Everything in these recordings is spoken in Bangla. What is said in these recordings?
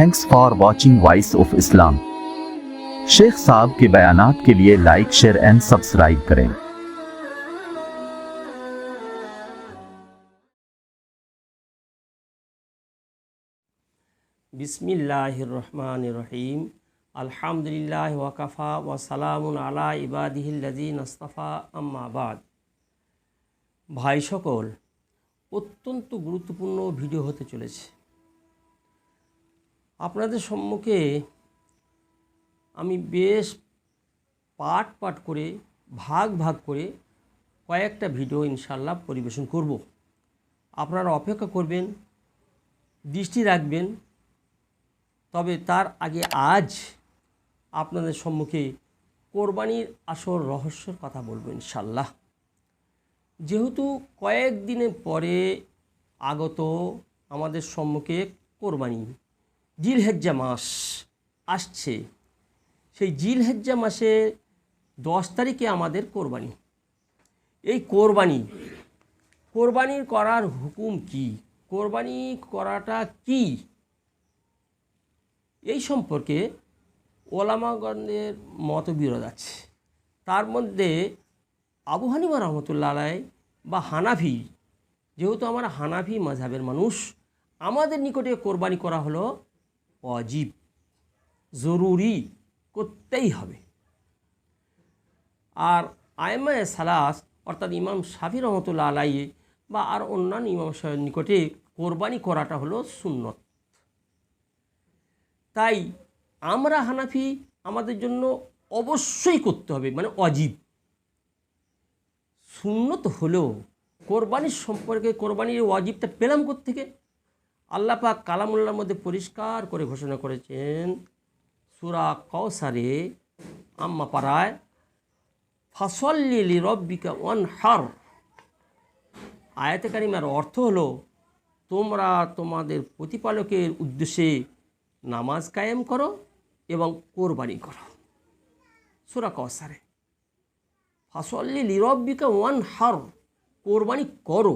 thanks for watching voice of Islam Sheikh साहब के बयानात के लिए लाइक शेयर एंड सब्सक्राइब करें বিসমিল্লাহ রহমান রহিম আলহামদুলিল্লাহ ওয়াকাফা ওয়া সালামুন আলা ইবাদিহিল্লাদিন আস্তাফা আম্মাবাদ ভাই সকল অত্যন্ত গুরুত্বপূর্ণ ভিডিও হতে চলেছে আপনাদের সম্মুখে আমি বেশ পাট পাট করে, ভাগ ভাগ করে কয়েকটা ভিডিও ইনশাল্লাহ পরিবেশন করব। আপনারা অপেক্ষা করবেন, দৃষ্টি রাখবেন, তবে তার আগে আজ আপনাদের সম্মুখে কোরবানির আসল রহস্যের কথা বলব ইনশাল্লাহ যেহেতু কয়েকদিনের পরে আগত আমাদের সম্মুখে কোরবানি জিলহেজ্জা মাস আসছে। সেই জিলহেজ্জা মাসে দশ তারিখে আমাদের কোরবানি। এই কোরবানি কোরবানি করার হুকুম কি? কোরবানি করাটা কি? এই সম্পর্কে ওলামাগণের মতবিরোধ আছে। তার মধ্যে আবু হানিমা রহমতুল্লাহ আলাই বা হানাফি, যেহেতু আমরা হানাফি মাঝাবের মানুষ, আমাদের নিকটে কোরবানি করা হলো অজীব, জরুরি, করতেই হবে। আর আয়মায় সালাস, অর্থাৎ ইমাম শাফি রহমতুল্লাহ আলাই বা আর অন্যান্য ইমাম সাহেবের নিকটে কোরবানি করাটা হলো সুন্নত। তাই আমরা হানাফি আমাদের জন্য অবশ্যই করতে হবে মানে অজীব। সুন্নত হলেও কোরবানির সম্পর্কে, কোরবানির অজীবটা পেলাম থেকে আল্লাহ পাক কালামুল্লার মধ্যে পরিষ্কার করে ঘোষণা করেছেন, সুরা কৌসারে আম্মা পাড়ায়, ফাসল্লি রব্বিকা ওয়ান হার আয়াতে কারিমার অর্থ হলো, তোমরা তোমাদের প্রতিপালকের উদ্দেশ্যে নামাজ কায়েম করো এবং কোরবানি করো। সুরা কসারে ফাসল্লি লিরব্বিকা ওয়ান হার কোরবানি করো।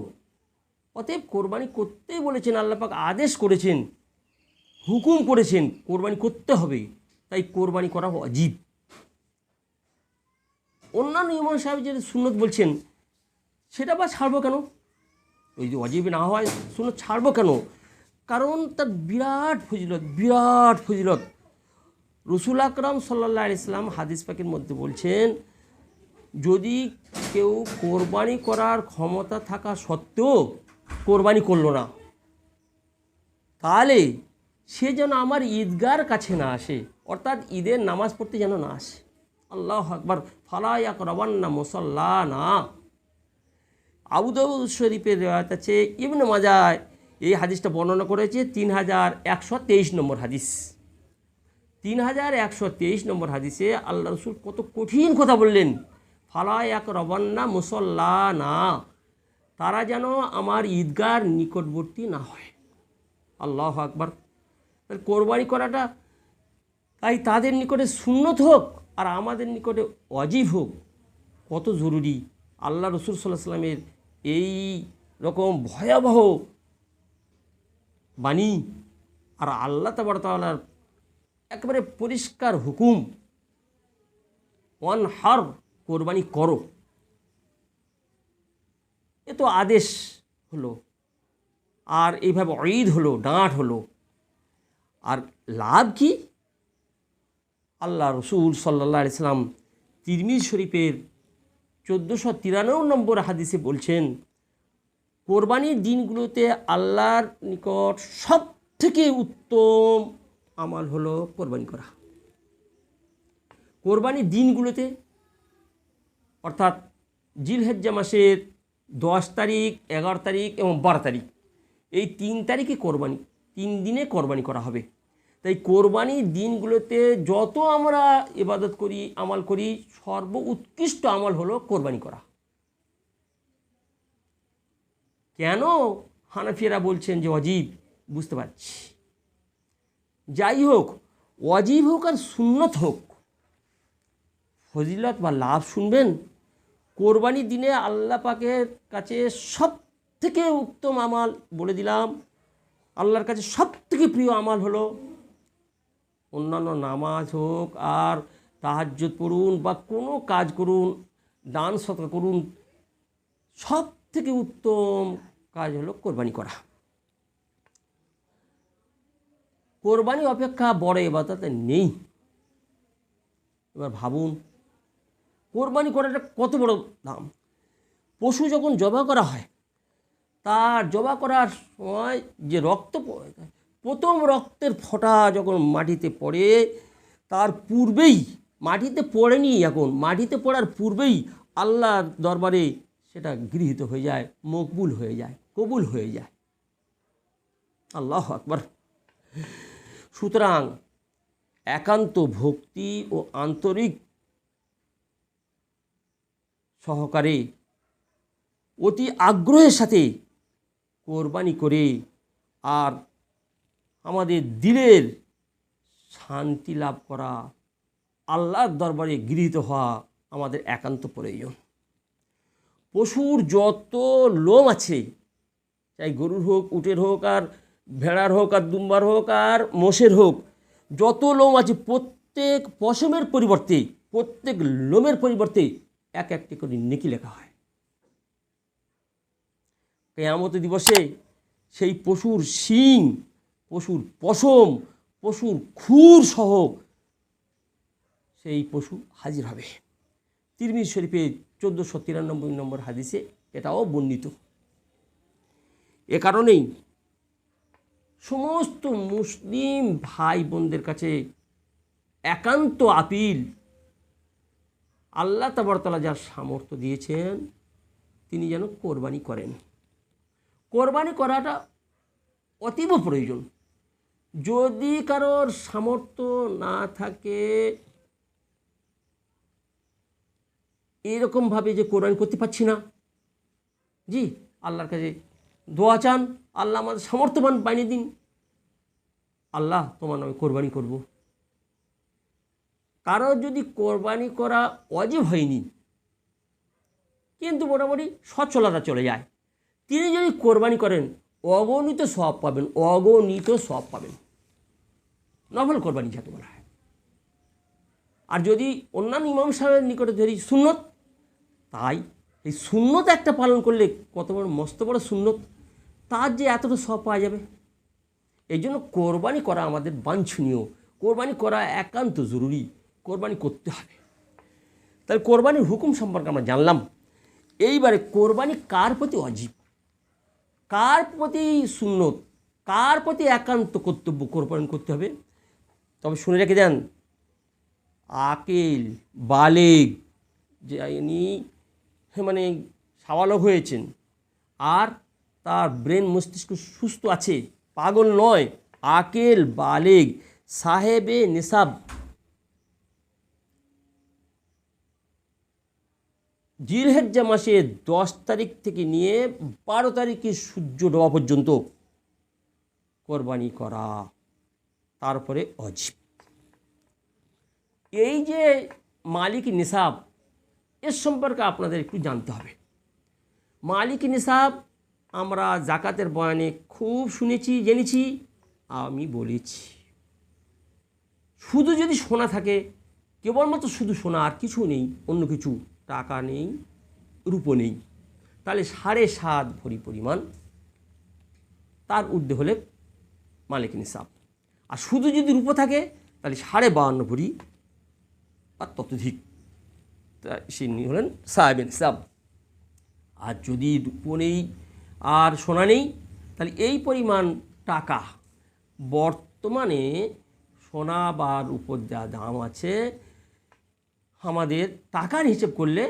অতএব কোরবানি করতেই বলেছেন আল্লাপাক আদেশ করেছেন, হুকুম করেছেন, কোরবানি করতে হবে। তাই কোরবানি করা অজীব। অন্যান্য ইমাম সাহেব যে সুন্নত বলছেন, সেটা বা ছাড়বো কেন? ওই যে অজীব না হয় সুন্নত ছাড়বো কেন? কারণ তার বিরাট ফজিলত বিরাট ফজিলত। রসুল আকরম সাল্লা ইসলাম হাদিস পাকের মধ্যে বলছেন, যদি কেউ কোরবানি করার ক্ষমতা থাকা সত্ত্বেও কোরবানি করল না। তাহলে সে যেন আমার ঈদগার কাছে না আসে, অর্থাৎ ঈদের নামাজ পড়তে যেন না আসে। আল্লাহ আকবর ফালায়াক রবান্না মুসল্লা না আবুদাউদ শরীফের রেওয়ায়ত আছে, ইবন মাজায় এই হাদিসটা বর্ণনা করেছে তিন হাজার একশো তেইশ নম্বর হাদিস। তিন হাজার একশো তেইশ নম্বর হাদিসে আল্লাহ রসুল কত কঠিন কথা বললেন ফালায় এক রবান্না মুসল্লা না তারা যেন আমার ঈদগার নিকটবর্তী না হয়। আল্লাহ আকবার। কোরবানি করাটা তাই তাদের নিকটে সুন্নত হোক আর আমাদের নিকটে অজীব হোক, কত জরুরি। আল্লাহ রসুল সাল্লাহ সাল্লামের এই রকম ভয়াবহ বাণী আর আল্লাহ তাবার একেবারে পরিষ্কার হুকুম ওয়ান হার কোরবানি করো। এ তো আদেশ হলো। আর এইভাবে ঈদ হলো, ডাঁট হলো। আর লাভ কি? আল্লাহ রসুল সাল্লা ইসলাম তিরমিজ শরীফের চোদ্দোশো তিরানব্বই নম্বর হাদিসে বলছেন, কোরবানির দিনগুলোতে আল্লাহর নিকট সব থেকে উত্তম আমাল হলো কোরবানি করা। কোরবানির দিনগুলোতে, অর্থাৎ জিলহেজ্জা মাসের দশ তারিখ, এগারো তারিখ এবং বারো তারিখ। এই তিন তারিখে কোরবানি, তিন দিনে কোরবানি করা হবে। তাই কোরবানির দিনগুলোতে যত আমরা ইবাদত করি, আমাল করি সর্ব উৎকৃষ্ট আমল হলো কোরবানি করা। কেন হানাফিয়ারা বলছেন যে অজীব বুঝতে পারছি। যাই হোক অজীব হোক আর সুন্নত হোক, ফজিলত বা লাভ শুনবেন? কোরবানির দিনে আল্লাহ পাকের কাছে সব থেকে উত্তম আমাল বলে দিলাম। আল্লাহর কাছে সব থেকে প্রিয় আমাল হলো অন্যান্য নামাজ হোক আর তাহাজ্জুদ পড়ুন বা কোনো কাজ করুন, দান সৎকার করুন সব থেকে উত্তম কাজ হলো কোরবানি করা। কোরবানি অপেক্ষা বড় এবাদত নেই। এবার ভাবুন কোরবানি করাটা কত বড় দাম? পশু যখন জবা করা হয়, তার জবা করার সময় যে রক্ত প্রথম রক্তের ফোঁটা যখন মাটিতে পড়ে, তার পূর্বেই মাটিতে পড়েনি এখন, মাটিতে পড়ার পূর্বেই আল্লাহর দরবারে সেটা গৃহীত হয়ে যায়, মকবুল হয়ে যায়, কবুল হয়ে যায়। আল্লাহ আকবর। সুতরাং একান্ত ভক্তি ও আন্তরিক সহকারে অতি আগ্রহের সাথে কোরবানি করে আর আমাদের দিলের শান্তি লাভ করা, আল্লাহর দরবারে গৃহীত হওয়া আমাদের একান্ত প্রয়োজন। পশুর যত লোম আছে, চাই গরুর হোক, উটের হোক, আর ভেড়ার হোক, আর দুম্বার হোক, আর মোষের হোক, যত লোম আছে, প্রত্যেক পশমের পরিবর্তে, প্রত্যেক লোমের পরিবর্তে এক একটি করে নেকি লেখা হয়। কেয়ামত দিবসে সেই পশুর শিং, পশুর পশম, পশুর খুর সহ সেই পশু হাজির হবে। তিরমির শরীফে চোদ্দোশো তিরানব্বই নম্বর হাদিসে এটাও বর্ণিত। এ কারণেই সমস্ত মুসলিম ভাই বোনদের কাছে একান্ত আপিল আল্লাহ তাবরতলা যার সামর্থ্য দিয়েছেন, তিনি যেন কোরবানি করেন। কোরবানি করাটা অতীব প্রয়োজন। যদি কারোর সামর্থ্য না থাকে, এরকমভাবে যে কোরবানি করতে পারছি না। জি, আল্লাহর কাছে দোয়া চান, আল্লাহ আমাদের সামর্থ্যবান বানিয়ে দিন। আল্লাহ তোমার নামে কোরবানি করব। কারও যদি কোরবানি করা অজীব হয়নি, কিন্তু মোটামুটি সচ্ছলতা চলে যায়। তিনি যদি কোরবানি করেন, অগণিত সব পাবেন, অগণিত সব পাবেন। নফল কোরবানি যাকে বলা হয়। আর যদি অন্যান্য ইমাম সাহেবের নিকটে ধরি সুন্নত, তাই এই সুন্নত একটা পালন করলে কত বড়, মস্ত বড় সুন্নত, তার যে এতটা সব পাওয়া যাবে। এই জন্য কোরবানি করা আমাদের বাঞ্ছনীয়। কোরবানি করা একান্ত জরুরি। কোরবানি করতে হবে। তাহলে কোরবানির হুকুম সম্পর্কে আমরা জানলাম। এইবারে কোরবানি কার প্রতি অজীব? কার প্রতি সুন্নত? কার প্রতি একান্ত কর্তব্য কোরবানি করতে হবে? তবে শুনে রেখে দেন, আকেল, বালেগ, যে ইনি মানে সাবালক হয়েছেন, আর তার ব্রেন মস্তিষ্ক সুস্থ আছে, পাগল নয়, আকেল, বালেগ, সাহেবে নিসাব জিলহেজ্জা মাসে দশ তারিখ থেকে নিয়ে বারো তারিখে সূর্য ডোবা পর্যন্ত কোরবানি করা, তারপরে অজীব। এই যে মালিক নিসাব, এর সম্পর্কে আপনাদের একটু জানতে হবে। মালিক নিসাব, আমরা জাকাতের বয়ানে খুব শুনেছি, জেনেছি, আমি বলেছি। শুধু যদি সোনা থাকে, কেবলমাত্র শুধু সোনা আর কিছু নেই, অন্য কিছু টাকা নেই, রূপো নেই। তাহলে সাড়ে সাত ভরি পরিমাণ, তার ঊর্ধ্বে হলে মালিক নিসাব আর শুধু যদি রূপো থাকে, তাহলে সাড়ে বাহান্ন ভরি আর ততোধিক তিনি হলেন সাহেবেন সাব আর যদি রূপো নেই, আর সোনা নেই, তাহলে এই পরিমাণ টাকা বর্তমানে সোনা বা রূপোর যা দাম আছে আমাদের টাকার হিসেব করলে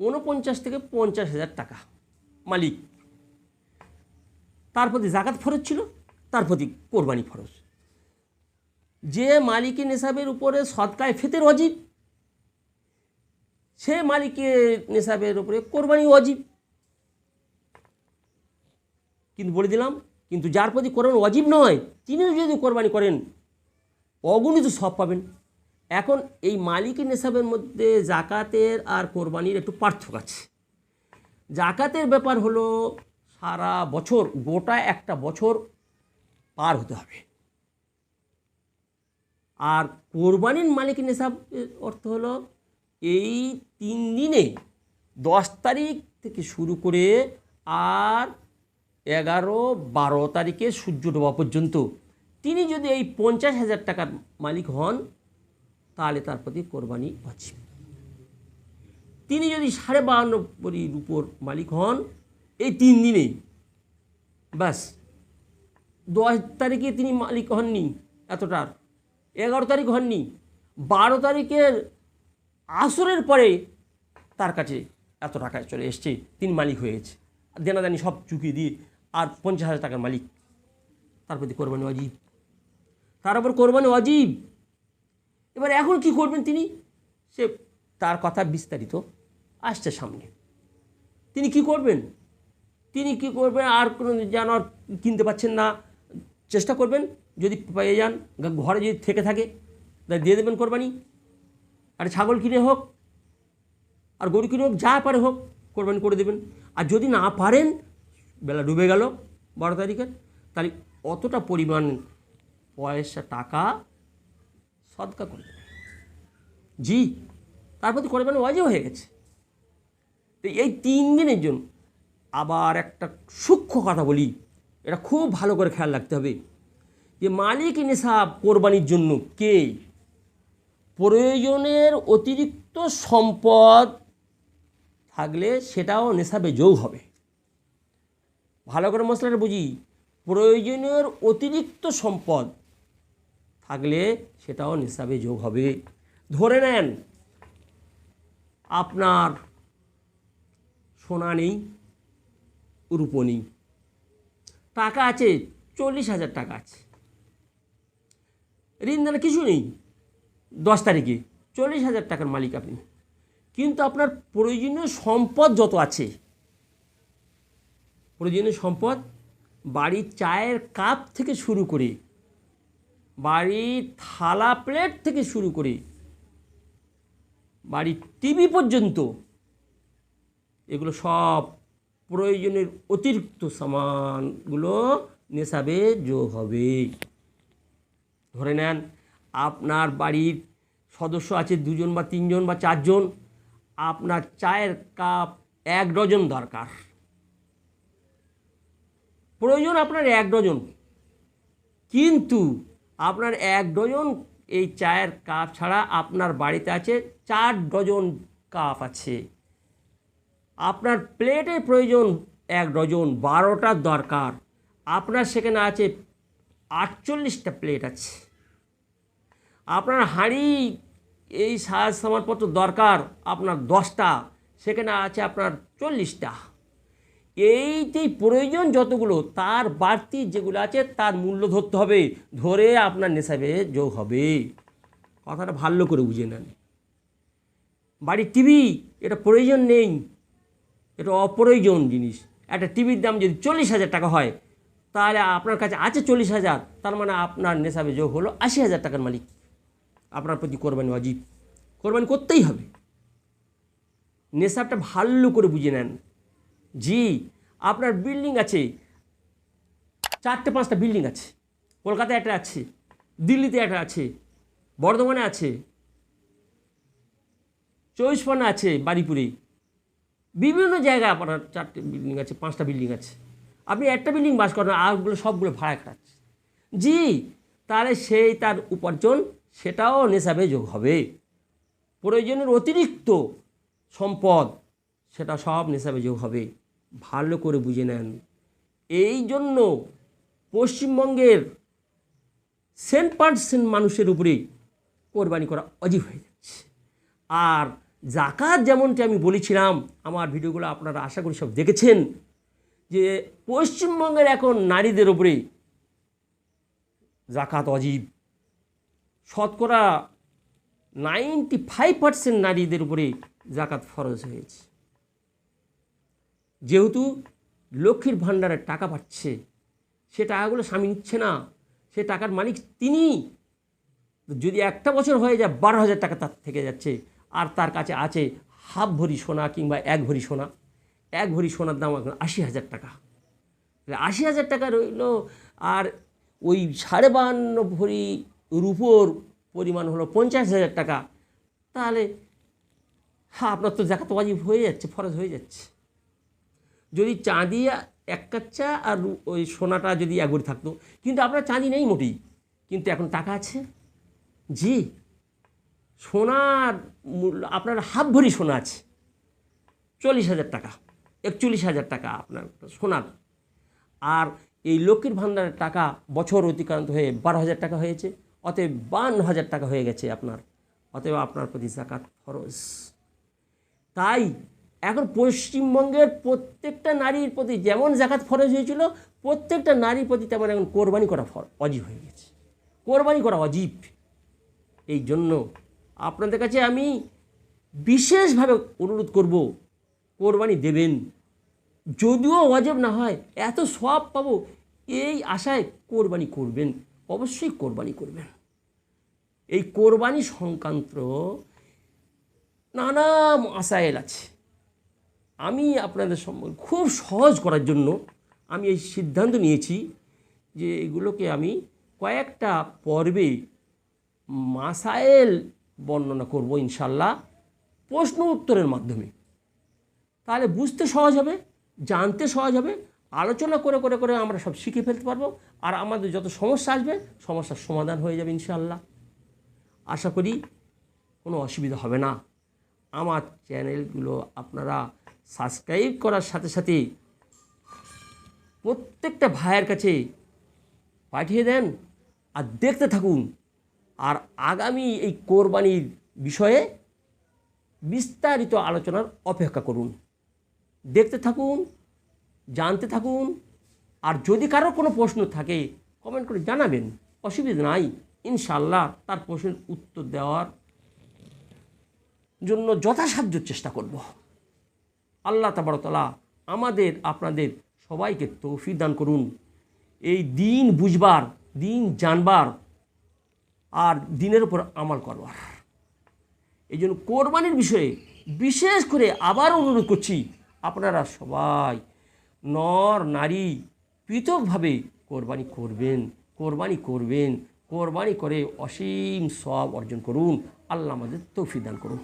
উনপঞ্চাশ থেকে পঞ্চাশ হাজার টাকা মালিক। তার প্রতি জাকাত ফরজ ছিল, তার প্রতি কোরবানি ফরজ। যে মালিকের নেশাবের উপরে সৎকায় ফেতের অজীব, সে মালিকের নেশাবের উপরে কোরবানি অজীব। কিন্তু বলে দিলাম, কিন্তু যার প্রতি কোরবানি অজীব নয়, তিনিও যদি কোরবানি করেন, অগণিত সব পাবেন। এখন এই মালিকি নেশাবের মধ্যে জাকাতের আর কোরবানির একটু পার্থক্য আছে। জাকাতের ব্যাপার হলো সারা বছর, গোটা একটা বছর পার হতে হবে। আর কোরবানির মালিক নেশাব অর্থ হলো এই তিন দিনে দশ তারিখ থেকে শুরু করে আর এগারো, বারো তারিখে সূর্য ডোবা পর্যন্ত। তিনি যদি এই পঞ্চাশ হাজার টাকার মালিক হন তাহলে তার প্রতি কোরবানি অচিব তিনি যদি সাড়ে বাহান্ন ভরির উপর মালিক হন, এই তিন দিনেই, ব্যাস। দশ তারিখে তিনি মালিক হননি এতটার এগারো তারিখ হননি, বারো তারিখের আসরের পরে তার কাছে এত টাকায় চলে এসছে, তিনি মালিক হয়েছে দেনাদানি সব চুকিয়ে দিয়ে আর পঞ্চাশ হাজার টাকার মালিক, তার প্রতি কোরবানি অজীব তার উপর কোরবানি অজীব এবার এখন কি করবেন তিনি? সে তার কথা বিস্তারিত আসছে সামনে। তিনি কি করবেন? তিনি কি করবেন? আর কোনো জানোয়ার কিনতে পাচ্ছেন না। চেষ্টা করবেন, যদি পেয়ে যান ঘরে যদি থেকে থাকে তাহলে দিয়ে দেবেন কোরবানি। আর ছাগল কিনে হোক, আর গরু কিনে হোক, যা পারে হোক, কোরবানি করে দেবেন। আর যদি না পারেন, বেলা ডুবে গেল বারো তারিখের, তাহলে অতটা পরিমাণ পয়সা, টাকা সদকা করে জি, তার প্রতি কোরবানি ওয়াজিব হয়ে গেছে। তো এই তিন দিনের জন্য আবার একটা সূক্ষ্ম কথা বলি, এটা খুব ভালো করে খেয়াল রাখতে হবে যে মালিক নেশাব কোরবানির জন্য কে? প্রয়োজনের অতিরিক্ত সম্পদ থাকলে সেটাও নেশাবে যোগ হবে। ভালো করে মশলাটা বুঝি, প্রয়োজনের অতিরিক্ত সম্পদ থাকলে সেটাও নেশাবে যোগ হবে। ধরে নেন, আপনার সোনা নেই, রূপো নেই। টাকা আছে, চল্লিশ হাজার টাকা আছে। ঋণ দেনা কিছু নেই, দশ তারিখে চল্লিশ হাজার টাকার মালিক আপনি। কিন্তু আপনার প্রয়োজনীয় সম্পদ যত আছে, প্রয়োজনীয় সম্পদ, বাড়ির চায়ের কাপ থেকে শুরু করে বাড়ির থালা প্লেট থেকে শুরু করে। বাড়ির টিভি পর্যন্ত। এগুলো সব প্রয়োজনের অতিরিক্ত সামানগুলো নেশাবে যোগ হবে। ধরে নেন, আপনার বাড়ির সদস্য আছে দুজন বা তিনজন বা চারজন। আপনার চায়ের কাপ এক ডজন দরকার। প্রয়োজন আপনার এক ডজন। কিন্তু আপনার এক ডজন এই চায়ের কাপ ছাড়া আপনার বাড়িতে আছে চার ডজন কাপ আছে। আপনার প্লেটের প্রয়োজন এক ডজন বারোটার দরকার। আপনার সেখানে আছে আটচল্লিশটা প্লেট আছে। আপনার হাঁড়ি এই সাজ সামানপত্র দরকার, আপনার দশটা। সেখানে আছে আপনার চল্লিশটা। এইটাই প্রয়োজন যতগুলো, তার বাড়তি যেগুলো আছে তার মূল্য ধরতে হবে। ধরে আপনার নেশাবে যোগ হবে। কথাটা ভালো করে বুঝে নেন। বাড়ির টিভি, এটা প্রয়োজন নেই। এটা অপ্রয়োজন জিনিস। একটা টিভির দাম যদি চল্লিশ হাজার টাকা হয়, তাহলে আপনার কাছে আছে চল্লিশ হাজার, তার মানে আপনার নেশাবে যোগ হলো আশি হাজার টাকার মালিক। আপনার প্রতি কোরবানি অজিব কোরবানি করতেই হবে। নেশাবটা ভালো করে বুঝে নেন। জি, আপনার বিল্ডিং আছে। চারটে পাঁচটা বিল্ডিং আছে। কলকাতায় একটা আছে, দিল্লিতে একটা আছে, বর্ধমানে আছে, চব্বিশ আছে বাড়িপুরে বিভিন্ন জায়গায় আপনার চারটে বিল্ডিং আছে, পাঁচটা বিল্ডিং আছে। আপনি একটা বিল্ডিং বাস করেন, আরগুলো সবগুলো ভাড়া কাটছে জি, তাহলে সেই তার উপার্জন, সেটাও নেশাবে যোগ হবে। প্রয়োজনের অতিরিক্ত সম্পদ, সেটা সব নেশাবে যোগ হবে। ভালো করে বুঝে নেন। এই জন্য পশ্চিমবঙ্গের সেন্ট পার্সেন্ট মানুষের উপরে কোরবানি করা অজীব হয়ে যাচ্ছে। আর জাকাত যেমনটি আমি বলেছিলাম, আমার ভিডিওগুলো আপনারা আশা করি সব দেখেছেন, যে পশ্চিমবঙ্গের এখন নারীদের উপরে জাকাত অজীব। শতকরা নাইনটি ফাইভ পার্সেন্ট নারীদের উপরে জাকাত ফরজ হয়েছে। যেহেতু লক্ষ্মীর ভাণ্ডারের টাকা পাচ্ছে, সে টাকাগুলো স্বামী নিচ্ছে না, সে টাকার মালিক তিনি। যদি একটা বছর হয়ে যায়, বারো হাজার টাকা তার থেকে যাচ্ছে, আর তার কাছে আছে হাফ ভরি সোনা কিংবা এক ভরি সোনা। এক ভরি সোনার দাম এখন আশি হাজার টাকা। আশি হাজার টাকা রইল, আর ওই সাড়ে বাহান্ন ভরি রুপোর পরিমাণ হলো পঞ্চাশ হাজার টাকা। তাহলে হ্যাঁ আপনার তো জাকাত ওয়াজিব হয়ে যাচ্ছে, ফরজ হয়ে যাচ্ছে। যদি চাঁদি এক কাচ্চা আর ওই সোনাটা যদি একবারে থাকতো। কিন্তু আপনার চাঁদি নেই মোটেই। কিন্তু এখন টাকা আছে। জি, সোনার মূল্য, আপনার হাফ ভরি সোনা আছে। চল্লিশ হাজার টাকা, একচল্লিশ হাজার টাকা আপনার সোনার। আর এই লক্ষ্মীর ভাণ্ডারের টাকা বছর অতিক্রান্ত হয়ে বারো হাজার টাকা হয়েছে। অতএব বান্ন হাজার টাকা হয়ে গেছে আপনার। অতএব আপনার প্রতি জাকাত ফরজ। তাই এখন পশ্চিমবঙ্গের প্রত্যেকটা নারীর প্রতি যেমন জাকাত ফরজ হয়েছিল, প্রত্যেকটা নারীর প্রতি তেমন এখন কোরবানি করা ফর, অজীব হয়ে গেছে। কোরবানি করা অজীব। এই জন্য আপনাদের কাছে আমি বিশেষভাবে অনুরোধ করব, কোরবানি দেবেন। যদিও অজেব না হয়, এত সব পাবো, এই আশায় কোরবানি করবেন, অবশ্যই কোরবানি করবেন। এই কোরবানি সংক্রান্ত নানা মাসাইল আছে। আমি আপনাদের খুব সহজ করার জন্য আমি এই সিদ্ধান্ত নিয়েছি যে এগুলোকে আমি কয়েকটা পর্বে মাসাইল বর্ণনা করব ইনশাল্লাহ প্রশ্ন উত্তরের মাধ্যমে। তাহলে বুঝতে সহজ হবে, জানতে সহজ হবে, আলোচনা করে করে করে আমরা সব শিখে ফেলতে পারব আর আমাদের যত সমস্যা আসবে সমস্যার সমাধান হয়ে যাবে ইনশাল্লাহ। আশা করি কোনো অসুবিধা হবে না। আমার চ্যানেলগুলো আপনারা সাবস্ক্রাইব করার সাথে সাথে প্রত্যেকটা ভাইয়ের কাছে পাঠিয়ে দেন আর দেখতে থাকুন। আর আগামী এই কোরবানির বিষয়ে বিস্তারিত আলোচনার অপেক্ষা করুন। দেখতে থাকুন, জানতে থাকুন, আর যদি কারও কোনো প্রশ্ন থাকে কমেন্ট করে জানাবেন। অসুবিধা নাই। ইনশাল্লাহ তার প্রশ্নের উত্তর দেওয়ার জন্য যথাসাধ্য চেষ্টা করব। আল্লাহ তাবারতলা আমাদের, আপনাদের সবাইকে তৌফিক দান করুন। এই দিন বুঝবার, দিন জানবার আর দিনের উপর আমল করবার। এই জন্য কোরবানির বিষয়ে বিশেষ করে আবার অনুরোধ করছি, আপনারা সবাই নর, নারী পৃথকভাবে কোরবানি করবেন কোরবানি করবেন, কোরবানি করে অসীম সব অর্জন করুন। আল্লাহ আমাদের তৌফিক দান করুন।